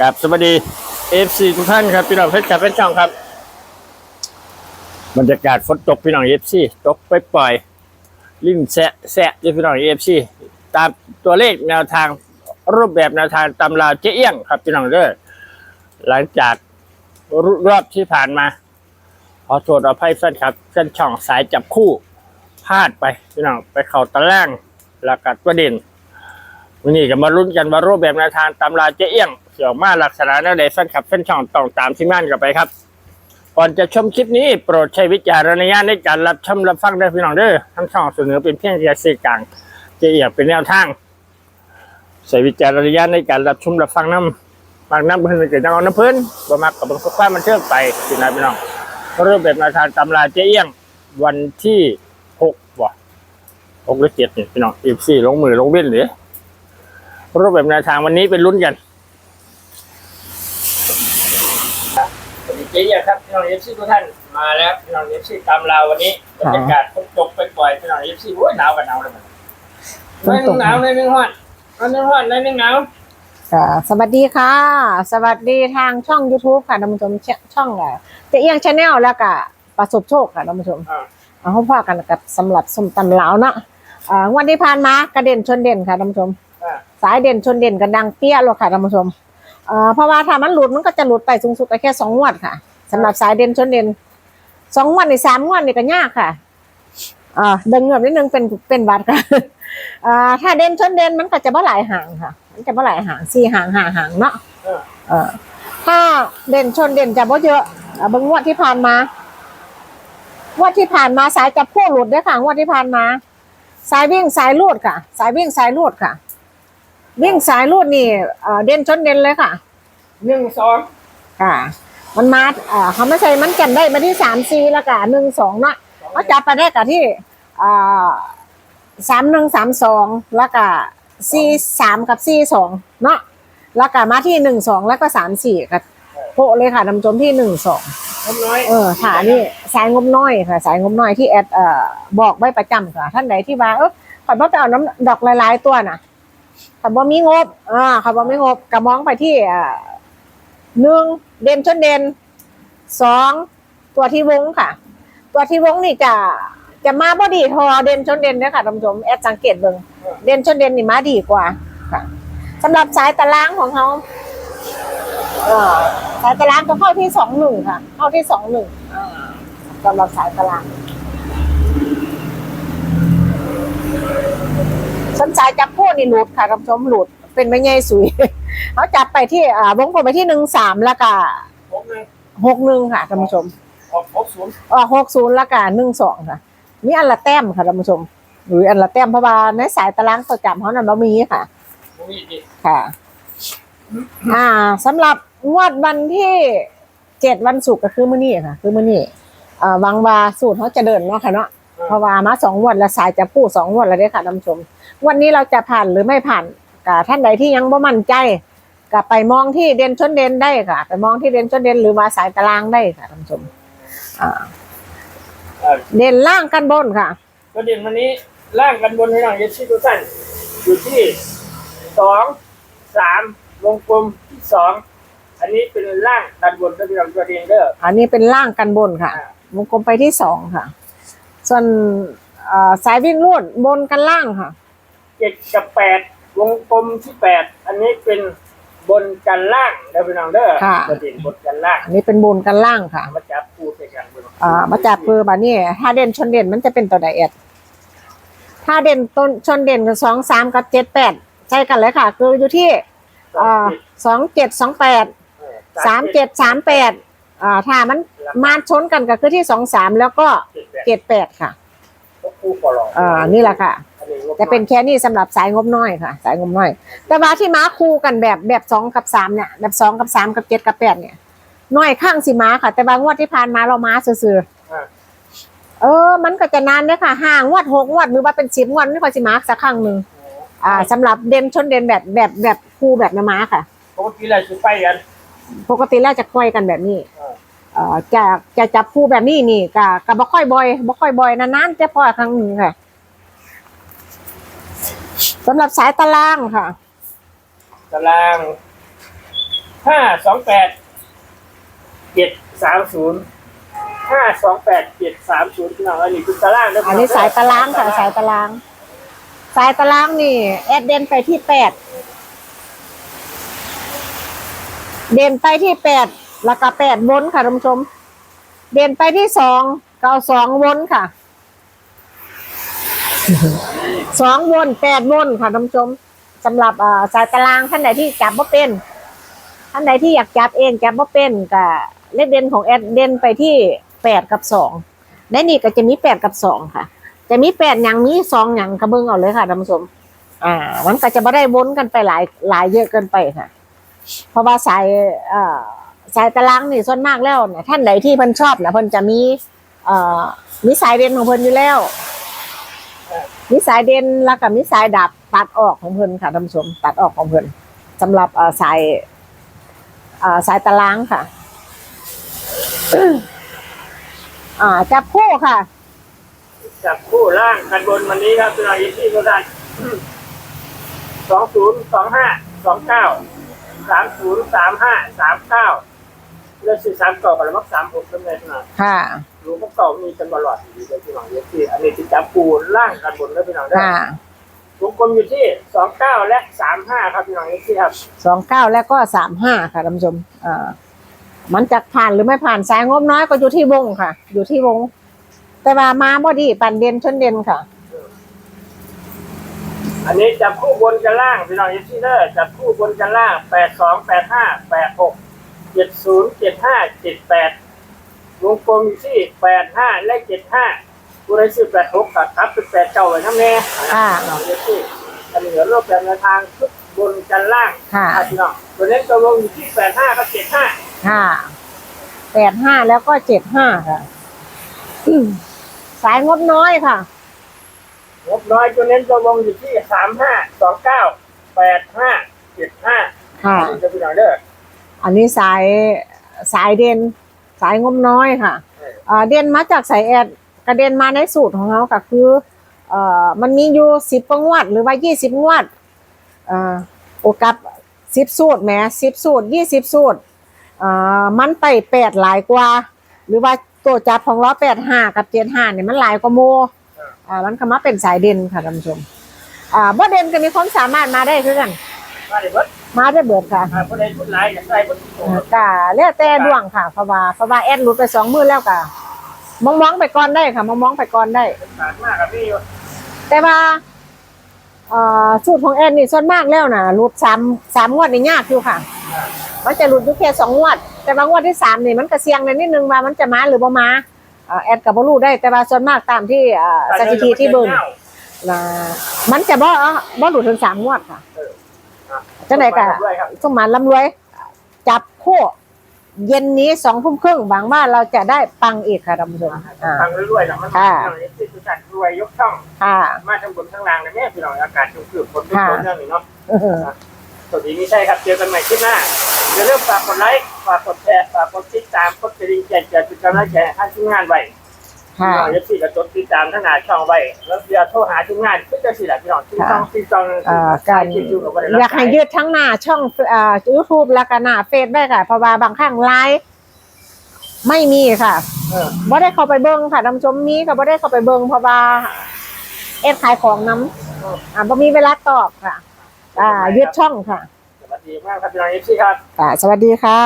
กับสวัสดีเอฟซีทุกท่านครับพี่น้องเพชรกับเพชรช่องครับบรรยากาศฝนตกพี่น้องเอฟซีตกไปปล่อยลิ่นแซะแซะที่พี่น้องเอฟซีตามตัวเลขแนวทางรูปแบบแนวทางตำราเจ๊เอี้ยงครับพี่น้องเด้อหลังจากรอบที่ผ่านมา ขอโทษเอาไพ่แฟนครับแฟนช่องสายจับคู่พลาดไปพี่น้องไปเข่าตะแล่างแล้วก็ตัวเด่น วันนี้ก็มาลุ้นกันว่ารูปแบบแนวทางตำราเจ๊เอี้ยงเสี่ยวมาลักษณะแนวใดแฟนคลับแฟนช่องต้องตามที่ม่านกันไปครับ ก่อนจะชมคลิปนี้โปรดใช้วิจารณญาณในการรับชมรับฟังด้วยพี่น้องเด้อทั้งช่องเสนอเป็นเพียงแค่สื่อกลางเจ๊เอี้ยงเป็นแนวทางใช้วิจารณญาณในการรับชมรับฟังน้ำบางน้ำเพิ่นเกิดจังเอาน้ำเพิ่นบ่มักกับบิ่งข้อความมันเชื่อมไปพี่น้องพี่น้องรูปแบบแนวทางตำราเจ๊เอี้ยงวันที่หกบ่ะหกหรือเจ็ดนี่พี่น้องอีกสี่ลงมือลงเว้นหรือ รูปแบบแนวทางวันนี้เป็นลุ้นกันสวัสดีเจ๊ยครับพี่น้องเอฟซีทุกท่านมาแล้วพี่น้องเอฟซีตามเราวันนี้บรรยากาศฝนตกไปปล่อยพี่น้องเอฟซีโอ้ยหนาวกันหนาวเลยมันในอยหนึงหนาวในอยหนึงร้อนในอยหนึงร้อนในอยหนึงหนาวค่ะสวัสดีค่ะ สวัสดีทางช่อง YouTube ค่ะท่านผู้ชมชช่องอะเจะเอียงชาแนลแล้วก็ประสบโชคค่ะท่านผู้ชมอ่าเอาพบพ่อกันกับสำหรับส้มตำลาวเนาะอ่างวันที่ผ่านมากระเด็นชนเด่นค่ะท่านผู้ชมอ่า สายเด่นชนเด่นกันดังเปี้ยเลยค่ะท่านผู้ชมเอ่อเพราะว่าถ้ามันหลุดมันก็จะหลุดไปสูงสุดก็แค่สองงวดค่ะสำหรับสายเด่นชนเด่นสองงวดในสามงวดนี่ก็ยากค่ะอ่าเดินเงียบนิดนึงเป็นเป็นบัตรค่ะอ่าถ้าเด่นชนเด่นมันก็จะบ่หลายห่างค่ะ มันจะบ่หลายห่างสี่ห่างห้าห่างเนาะเออเอ่อถ้าเด่นชนเด่นจะบ่เยอะอะบางงวดที่ผ่านมางวดที่ผ่านมาสายจับคู่หลุดด้วยค่ะงวดที่ผ่านมา สายวิ่งสายลูดค่ะ สายวิ่งสายลูดค่ะ วิ่งสายลูดนี่เอ่อเด่นชนเด่นเลยค่ะ หนึ่งสองค่ะ มันมาเอ่อเขาไม่ใช่มันแก่นได้มาที่สามสี่แล้วก็หนึ่งสองเนาะเขาจับไปได้กับที่อ่าสามหนึ่งสามสองแล้วก็สี่สามกับสี่สองเนาะแล้วก็มาที่หนึ่งสองแล้วก็สามสี่กับโปะเลยค่ะนำจมที่หนึ่งสอง น้ำน้อยเออค่ะนี่สายงบน้อยค่ะ สายงบน้อยที่แอดเอ่อบอกไว้ประจำค่ะ ท่านใดที่ว่าเออขอยบ่ไปเอาน้ำดอกหลายๆตัวน่ะ ขอยบ่มีงบอ่าขอยบ่มีงบก็มองไปที่อ่าหนึ่งเด่นชนเด่นสองตัวที่วงค่ะ ตัวที่วงนี่จะจะมาบ่ดีทอเด่นชนเด่นเด้อค่ะท่านผู้ชมแอดสังเกตเบิ่งเด่นชนเด่นนี่มาดีกว่าค่ะสำหรับสายตารางของเขาสายตารางก็เข้าที่สองหนึ่งค่ะ เข้าที่สองหนึ่งสำหรับสายตาราง สันสายจับคู่นี่หลุดค่ะท่านผู้ชมหลุดเป็นไม่ใหญ่สุยเขาจับไปที่อ่าวงกลมไปที่หนึ่งสามแล้วก็หกหนึ่งหกหนึ่งค่ะท่านผู้ชมหกหกศูนย์อ่าหกศูนย์ละกันหนึ่งสองค่ะ มีอันละแต้มค่ะท่านผู้ชม หรืออันละแต้มเพราะว่าในสายตารางประจำเขานั้นเรามีค่ะมีดิค่ะ อ่าสำหรับงวดวันที่เจ็ดวันศุกร์ก็คือมื้อนี้ค่ะ คือมื้อนี้อ่าหวังว่าสูตรเขาจะเดินเนาะค่ะเนาะ เพราะว่ามาสองงวดและสายจะพูดสองงวดแล้วเด้อค่ะท่านผู้ชม วันนี้เราจะผ่านหรือไม่ผ่านกับท่านใดที่ยังบ่มั่นใจก็ไปมองที่เด่นชนเด่นได้ค่ะ ไปมองที่เด่นชนเด่นหรือว่าสายตารางได้ค่ะท่านผู้ชมอ่าอ่าเด่นล่างกันบนค่ะประเด็นวันนี้ล่างกันบนพี่น้องเอฟซีทุกท่านอยู่ที่สองสามวงกลมที่สองอันนี้เป็นล่างกันบนก็พี่น้องตัวเองเด้ออันนี้เป็นล่างกันบนค่ะอ่าวงกลมไปที่สองค่ะ ส่วนเอ่อสายวิ่งลูดบนกันล่างค่ะเจ็ดกับแปดวงกลมที่แปดอันนี้เป็นบนกันล่างเด้อพี่น้องเด้อค่ะ ประเด็นบนกันล่างอันนี้เป็นบนกันล่างค่ะ มาจับคู่ใส่กันพี่น้องอ่ามาจับเพื่อบานี่ถ้าเด่นชนเด่นมันจะเป็นตัวใดเอ็ดถ้าเด่นต้นชนเด่นกับสองสามกับเจ็ดแปดใช่กันเลยค่ะ คืออยู่ที่อ่าสองเจ็ดสองแปดสามเจ็ดสามแปด อ่าถ้ามันมาชนกันก็คือที่สองสามแล้วก็เจ็ดแปดเจ็ดแปดค่ะก็คู่ฟอลองอ่านี่แหละค่ะอันนี้งบจะเป็นแค่นี้สำหรับสายงบน้อยค่ะ สายงบน้อย แต่ว่าที่ม้าคู่กันแบบแบบสองกับสามเนี่ยแบบสองกับสามกับเจ็ดกับแปดเนี่ยน้อยข้างสิม้าค่ะ แต่บางงวดที่ผ่านมาเราม้าซื่ออ่าๆเออ มันก็จะนานเด้อค่ะห้างวดหกงวดหรือว่าเป็นสิบงวดไม่ค่อยสิม้าสักครั้งหนึ่งอ่าสำหรับเด่นชนเด่นแบบแบบแบบคู่แบบน้ำม้าค่ะ ปกติเราจะไปกัน ปกติแล้วจะค่อยกันแบบนี้อ่า เอ่อจะจะจับคู่แบบนี้นี่ก็ก็บ่ค่อยบ่อยบ่ค่อยบ่อยนานๆจะพอครั้งหนึ่งค่ะสำหรับสายตารางค่ะ ตารางห้าสองแปดเจ็ดสามศูนย์ห้าสองแปดเจ็ดสามศูนย์พี่น้องอันนี้คือตารางเด้อันนี้สายตารางค่ะ สายตาราง สายตารางนี่แอดเด่นไปที่แปดเด่นไปที่แปด แล้วก็แปดวนค่ะท่านผู้ชม เด่นไปที่สองเก็เอาสองวนค่ะ สองวนแปดวนค่ะท่านผู้ชมสำหรับสายตารางท่านไหนที่จับว่าเป็นท่านใดที่อยากจับเองจับว่าเป็นก็เลขเด่นของแอดเด่นไปที่แปดกับสองในนี่ก็จะมีแปดกับสองค่ะ จะมีแปดอย่างมีสองอย่างกระเบื้องเอาเลยค่ะท่านผู้ชม อ่ามันก็จะไม่ได้วนกันไปหลายหลายเยอะเกินไปค่ะ เพราะว่าสายอ่อ สายตารางนี่ส่วนมากแล้วเนี่ยท่านใดที่เพิ่นชอบนะเพิ่นจะมี เอ่อมีสายเด่นของเพิ่นอยู่แล้วมีสายเด่นแล้วก็มีสายดับตัดออกของเพิ่นค่ะท่านผู้ชมตัดออกของเพิ่นสำหรับเอ่อสายเอ่อสายตารางค่ะอ่าจับคู่ค่ะ จับคู่ล่างกันบนวันนี้ครับพี่น้องยี่ที่ก็ได้สองศูนย์สองห้าสองเก้าสามศูนย์สามห้าสามเก้า เลือกสี่สามเก่ากับมักสามหกสำเร็จนะค่ะรู้พวกเก่ามีกันตลอดอยู่เลยพี่น้องยี่ที่อันนี้ที่จับคู่ล่างกันบนแล้วพี่น้องได้ค่ะวงกลมอยู่ที่สองเก้าและสามห้าครับพี่น้องยี่ที่ครับสองเก้าแล้วก็สามห้าค่ะท่านผู้ชมอ่ามันจะผ่านหรือไม่ผ่านสายงบน้อยก็อยู่ที่วงค่ะ อยู่ที่วง แต่ว่ามาบ่ดีปั่นเด่นชนเด่นค่ะ อันนี้จับคู่บนกันล่างพี่น้องยี่ที่เด้อจับคู่บนกันล่างแปดสองแปดห้าแปดหก เจ็ดศูนย์เจ็ดห้าเจ็ดแปดวงกลมอยู่ที่แปดห้าและเจ็ดห้าผู้ใดซื้อแปดหกกับทับเป็นแปดเก้าไว้น้ำแน่ค่ะ น้องเยซี่อันนี้เหลือรูปแบบแนวทางชุดบนกันล่างค่ะอ่พี่น้องตัวนี้ตัวลงอยู่ที่แปดห้ากับเจ็ดห้าค่ะแปดห้าแล้วก็เจ็ดห้าค่ะอืมสายงบน้อยค่ะ งบน้อยตัวนี้ตัวลงอยู่ที่สามห้าสองเก้าแปดห้าเจ็ดห้าค่ะ จะพี่น้องเด้อ อันนี้สายสายเด่นสายงบน้อยค่ะเอออ่าเด่นมาจากสายแอดกระเด็นมาในสูตรของเขาก็คือเอ่อมันมีอยู่สิบงวด หรือว่ายี่สิบงวดอ่าโอกับสิบสูตรแหมสิบสูตรยี่สิบสูตรอ่ามันไปแปดหลายกว่า หรือว่าตัวจับของล้อแปดห้ากับเจ็ดห้าเนี่ยมันหลายกว่าโมอ่ามันก็มาเป็นสายเด่นค่ะท่านผู้ชมอ่าบ่เด่นก็มีความสามารถมาได้คือกันมาเลยเบิด มาได้เบิดค่ะอ่าผู้ใดทุนหลายอยากได้เบิดโอ้อ่าก็แล้วแต่ดวงค่ะเพราะว่าเพราะว่าแอดหลุดไปสองมือแล้วก็มองมองๆไปก่อนได้ค่ะมองมองๆไปก่อนได้ขาดมากครับพี่อยู่แต่ว่าเอ่อสูตรของแอนนี่ส่วนมากแล้วนะหลุดสามสามงวดนี่ยากอยู่ค่ะมันจะหลุดอยู่แค่สองงวด แต่ว่างวดที่สามนี่มันก็เสี่ยงในนิดนึงว่ามันจะมาหรือบ่มาเอ่อแอดกับบรู้ได้แต่ว่าส่วนมากตามที่เอ่อสถิติที่เบิ่งนะมันจะบ่บ่หลุดถึงสามงวดค่ะ จังไหนกะด้วยครับสมานลำรวย จับคู่เย็นนี้สองทุ่มครึ่งบางว่าเราจะได้ปังอีกค่ะท่านผู้ชมอ่า ฟังรวยๆนะมันค่ะพี่น้องยี่ที่สุดจัดรวยยกช่อง ค่ะ มาทั้งบนทั้งล่างเลยแม่พี่น้องอากาศชุ่มชื้นฝนตกค่ะเรื่องนี้เนาะเออสวัสดีนี่ใช่ครับ เจอกันใหม่คลิปหน้าอย่าลืมฝากกดไลค์ ฝากกดแชร์ ฝากกดติดตาม กดกระดิ่งแจ้งเตือนเป็นกำลังใจให้ท่านทีมงานไว้ ค่ะ พี่น้องอย่าสิกระจดติดตามทั้งหน้าช่องไว้แล้วอย่าโทรหาทีมงานเพื่อจะสิละพี่น้องที่ต้องที่ต้องเอ่อการคิดอยู่กับว่าได้อยากให้ยืดทั้งหน้าช่องเอ่อยูทูบแล้วก็หน้าเฟซได้ค่ะเพราะว่าบางครั้งไลฟ์ไม่มีค่ะเออ บ่ได้เข้าไปเบิ่งค่ะท่านผู้ชมมีก็บ่ได้เข้าไปเบิ่งเพราะว่าเอ็ดขายของน้ำอ่าบ่มีเวลาตอบค่ะ อ่า ยืดช่องค่ะ สวัสดีมากครับพี่น้องเอฟซีครับอ่าสวัสดีค่ะ